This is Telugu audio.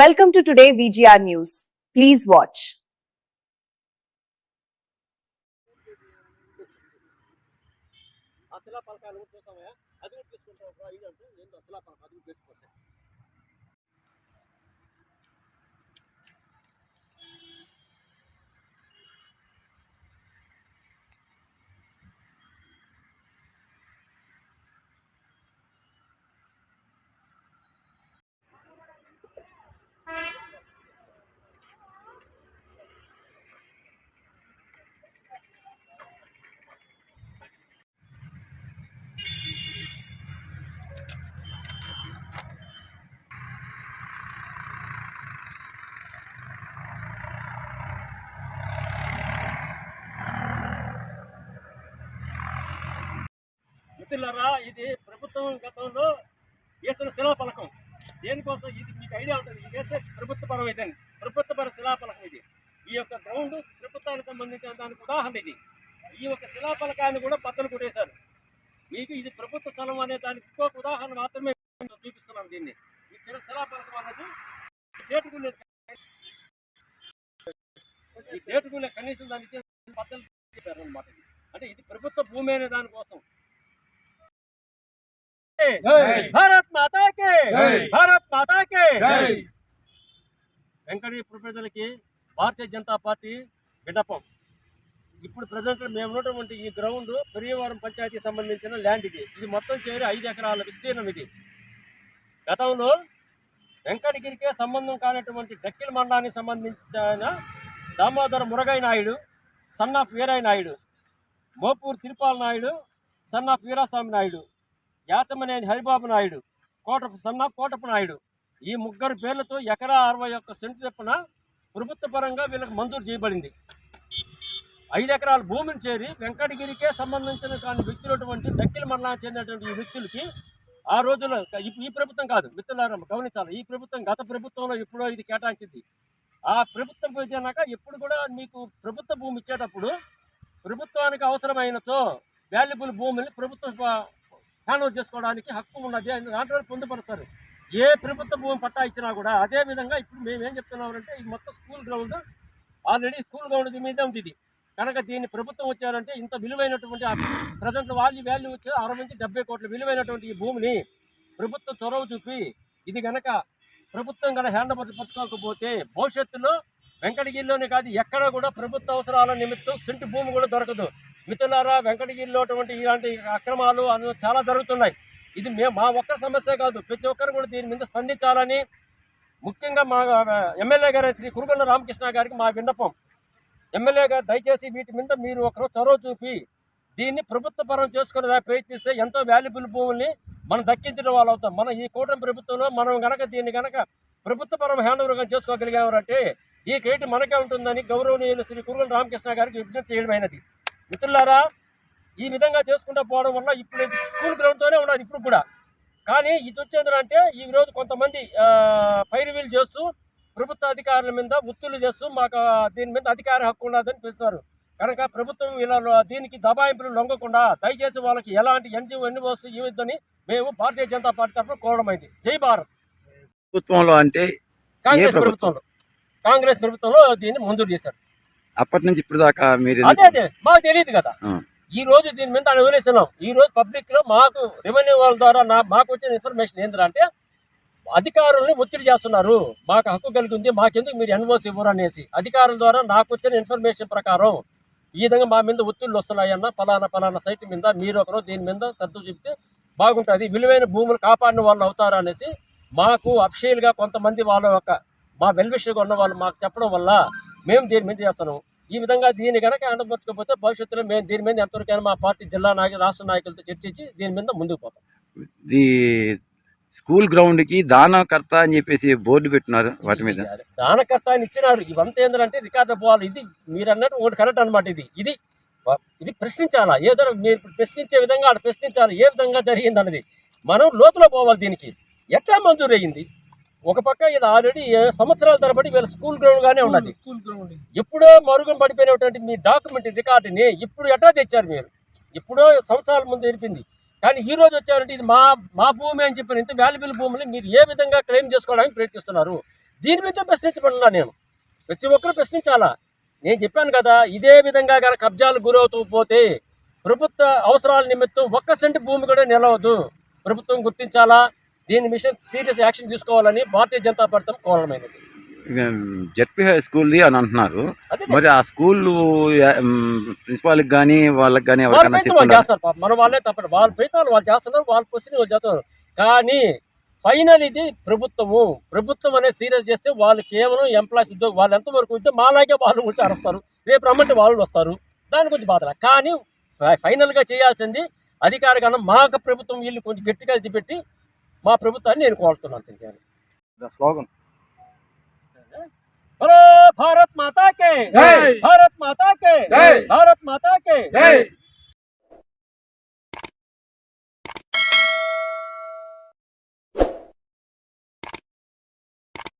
Welcome to today VGR News. Please watch. ఆ శిలా పలకాలు కూడా చూస్తామయ్యా అది కూడా తీసుకుంటాం మిత్రులారా ఇది ప్రభుత్వం గతంలో వేసిన శిలా పలకం దేనికోసం? ఇది మీకు ఐడియా ఉంటుంది. ఇది వేస్తే ప్రభుత్వపరం ఇదని ప్రభుత్వపర శిలాఫలకం ఇది. ఈ యొక్క గ్రౌండ్ ప్రభుత్వానికి సంబంధించిన దానికి ఉదాహరణ ఇది. ఈ యొక్క శిలాఫలకాన్ని కూడా పక్కన కొట్టేశారు. మీకు ఇది ప్రభుత్వ స్థలం అనే దానికి ఇంకొక ఉదాహరణ మాత్రమే చూపిస్తున్నాం దీన్ని. ఈ చిన్న శిలా పలకం అన్నది డేటుకునే ఈ చేటుకునే కనీసం దాన్ని పక్కన చేశారు అనమాట అంటే ఇది ప్రభుత్వ భూమి అనే దానికోసం. భారత్ మాతా కే జై. భారత్ మాతా కే జై. వెంకటగిరి ప్రజలకి భారతీయ జనతా పార్టీ విన్నపం. ఇప్పుడు ప్రజెంట్ మేము ఉన్నటువంటి ఈ గ్రౌండ్ పెరియవరం పంచాయతీకి సంబంధించిన ల్యాండ్ ఇది. ఇది మొత్తం చేరి ఐదు ఎకరాల విస్తీర్ణం ఇది. గతంలో వెంకటగిరికే సంబంధం కానటువంటి డక్కిల మండలానికి సంబంధించిన Damodara Muragai Naidu son of Veeraiah Naidu Mopur Tirupala Naidu son of Veeraswamy Naidu Yachamaneni Haribabu Naidu Kota Sanna Kotappa Naidu. ఈ ముగ్గురు పేర్లతో ఎకరా అరవై ఒక్క సెంటు చొప్పున ప్రభుత్వ పరంగా వీళ్ళకి మంజూరు చేయబడింది. ఐదు ఎకరాల భూమిని చేరి వెంకటగిరికే సంబంధించిన కాని వ్యక్తులటువంటి దక్కిల మరణానికి చెందినటువంటి ఈ వ్యక్తులకి ఆ రోజుల్లో ఈ- ఈ ప్రభుత్వం కాదు మిత్రులారా గమనించాలి. ఈ ప్రభుత్వం గత ప్రభుత్వంలో ఎప్పుడో ఇది కేటాయించింది. ఆ ప్రభుత్వం పోయినాక ఎప్పుడు కూడా మీకు ప్రభుత్వ భూమి ఇచ్చేటప్పుడు ప్రభుత్వానికి అవసరమైనతో వాల్యుబుల్ భూమిని ప్రభుత్వం హ్యాండ్ ఓవర్ చేసుకోవడానికి హక్కు ఉన్నది అని దాంట్లో పొందుపరుస్తారు. ఏ ప్రభుత్వ భూమి పట్టా ఇచ్చినా కూడా అదే విధంగా ఇప్పుడు మేము ఏం చెప్తున్నామంటే ఇది మొత్తం school ground already school ground మీద ఉంది ఇది కనుక దీన్ని ప్రభుత్వం వచ్చారంటే ఇంత విలువైనటువంటి ప్రజెంట్ వాల్యూ వాల్యూ వచ్చి అరవై నుంచి డెబ్బై కోట్ల విలువైనటువంటి ఈ భూమిని ప్రభుత్వం చొరవ చూపి ఇది కనుక ప్రభుత్వం కనుక హ్యాండ్ ఓవర్ పరచుకోకపోతే భవిష్యత్తులో వెంకటగిరిలోనే కాదు ఎక్కడ కూడా ప్రభుత్వ అవసరాల నిమిత్తం సింటి భూమి కూడా దొరకదు. మిత్రులారా వెంకటగిరిలో అటువంటి ఇలాంటి అక్రమాలు చాలా జరుగుతున్నాయి. ఇది మేము మా ఒక్క సమస్య కాదు. ప్రతి ఒక్కరు కూడా దీని మీద స్పందించాలని ముఖ్యంగా మా ఎమ్మెల్యే గారు శ్రీ కురుగొండ రామకృష్ణ గారికి మా విన్నపం. ఎమ్మెల్యే గారు దయచేసి వీటి మీద మీరు ఒకరు చొరవ చూపి దీన్ని ప్రభుత్వ పరం చేసుకునే ప్రయత్నిస్తే ఎంతో వాల్యుబుల్ భూముల్ని మనం దక్కించడం వాళ్ళు అవుతాం. మన ఈ కూటమి ప్రభుత్వంలో మనం గనక దీన్ని గనక ప్రభుత్వ పరం హ్యాండ్ ఓవర్ చేసుకోగలిగామంటే ఈ క్రెడిట్ మనకే ఉంటుందని గౌరవనీయులు శ్రీ కురుగొండ రామకృష్ణ గారికి విజ్ఞప్తి చేయడమైనది. మిత్రులారా ఈ విధంగా చేసుకుంటూ పోవడం వల్ల ఇప్పుడు స్కూల్ గ్రౌండ్తోనే ఉన్నది ఇప్పుడు కూడా. కానీ ఇది వచ్చేది అంటే ఈ రోజు కొంతమంది ఫైర్ వీల్ చేస్తూ ప్రభుత్వ అధికారుల మీద ఒత్తిళ్ళు చేస్తూ మాకు దీని మీద అధికార హక్కు ఉన్నదని పిలుస్తారు. కనుక ప్రభుత్వం ఇలా దీనికి దబాయింపులు లొంగకుండా దయచేసి వాళ్ళకి ఎలాంటి ఎన్జిఓ ఎన్ని వస్తూ ఇవ్వద్దని మేము భారతీయ జనతా పార్టీ తరఫున కోరడమైంది జై భారత్! ప్రభుత్వంలో అంటే కాంగ్రెస్ ప్రభుత్వం? ప్రభుత్వంలో కాంగ్రెస్ ప్రభుత్వంలో దీన్ని మంజూరు చేశారు. అప్పటి నుంచి ఇప్పుడు దాకా మీరు అదే అదే. మాకు తెలియదు కదా. ఈ రోజు దీని మీద అనువదిస్తున్నాం ఈ రోజు పబ్లిక్లో మాకు రెవెన్యూ వాళ్ళ ద్వారా నా మాకు వచ్చిన ఇన్ఫర్మేషన్ ఏంటంటే అధికారుల్ని ఒత్తిడి చేస్తున్నారు. మాకు హక్కు కలిగి ఉంది మాకెందుకు మీరు ఎన్ఓసి ఇవ్వరు అనేసి. అధికారుల ద్వారా నాకు వచ్చిన ఇన్ఫర్మేషన్ ప్రకారం ఈ విధంగా మా మీద ఒత్తిళ్ళు వస్తున్నాయన్న పలానా పలానా సైట్ మీద మీరు ఒకరు దీని మీద శ్రద్ధ చూపితే బాగుంటుంది. విలువైన భూములు కాపాడిన వాళ్ళు అవుతారు అనేసి మాకు అఫీషియల్గా కొంతమంది వాళ్ళ యొక్క మా వెల్విషర్గా ఉన్న వాళ్ళు మాకు చెప్పడం వల్ల మేము దీని మీద చేస్తున్నాం. ఈ విధంగా దీన్ని కనుక అండపరచకపోతే భవిష్యత్తులో మేము దీని మీద ఎంతవరకైనా మా పార్టీ జిల్లా నాయకులు రాష్ట్ర నాయకులతో చర్చించి దీని మీద ముందుకు పోతాం. ఈ స్కూల్ గ్రౌండ్కి దానకర్త అని చెప్పేసి బోర్డు పెట్టినారు వాటి మీద. దానకర్త అని ఇచ్చినారు. ఇవంతా ఏంటంటే రికార్డు పోవాలి. ఇది మీరు అన్నట్టు ఒకటి కరెక్ట్ అనమాట ఇది. ఇది ఇది ప్రశ్నించాలా? ఏదో మీరు ప్రశ్నించే విధంగా అక్కడ ప్రశ్నించాలి. ఏ విధంగా జరిగింది అన్నది మనం లోతులో పోవాలి దీనికి. ఎట్లా మంజూరు అయ్యింది ఒక పక్క ఇది ఆల్రెడీ సంవత్సరాల తరబడి వీళ్ళ స్కూల్ గ్రౌండ్ గానే ఉన్నది. స్కూల్ గ్రౌండ్ ఎప్పుడో మరుగున పడిపోయినటువంటి మీ డాక్యుమెంట్ రికార్డుని ఇప్పుడు ఎట్లా తెచ్చారు మీరు? ఎప్పుడో సంవత్సరాల ముందు తెలిపింది కానీ ఈ రోజు వచ్చారంటే ఇది మా మా భూమి అని చెప్పిన ఇంత వాల్యుబుల్ భూమిని మీరు ఏ విధంగా క్లెయిమ్ చేసుకోవడానికి ప్రయత్నిస్తున్నారు? దీని మీద ప్రశ్నించబడినా నేను. ప్రతి ఒక్కరు ప్రశ్నించాలా? నేను చెప్పాను కదా ఇదే విధంగా గల కబ్జాలు గురవుతూ పోతే ప్రభుత్వ అవసరాల నిమిత్తం ఒక్క సెంటు భూమి కూడా నిలవదు. ప్రభుత్వం గుర్తించాలా? దీని మిషన్ సీరియస్ యాక్షన్ తీసుకోవాలని భారతీయ జనతా పార్టీ కోరమైనది జడ్పీ హై స్కూల్ది అని అంటున్నారు. మరి ఆ స్కూల్ ప్రిన్సిపాల్కి కానీ వాళ్ళకి కానీ ఎవరికైనా చేస్తారు పాపం. మన వాళ్ళే తప్పదు వాళ్ళ ప్రయత్నాలు వాళ్ళు చేస్తున్నారు వాళ్ళ క్వశ్చన్ వాళ్ళు చేస్తున్నారు. కానీ ఫైనల్ ఇది ప్రభుత్వము. ప్రభుత్వం అనేది సీరియస్ చేస్తే వాళ్ళు కేవలం ఎంప్లాయీస్ ఉద్యోగం వాళ్ళు ఎంతవరకు ఉంటే మాలాగే వాళ్ళు ఉంటే అరుస్తారు. రేపు రమ్మంటే వాళ్ళు వస్తారు. దాని గురించి బాధ కానీ ఫైనల్గా చేయాల్సింది అధికారిగా మాకు ప్రభుత్వం వీళ్ళు కొంచెం గట్టిగా ఇది పెట్టి మా ప్రభుత్వాన్ని నేను కోరుతున్నాను అంతే స్లోగన్. హలో భారత్ మాతా కే జై! భారత్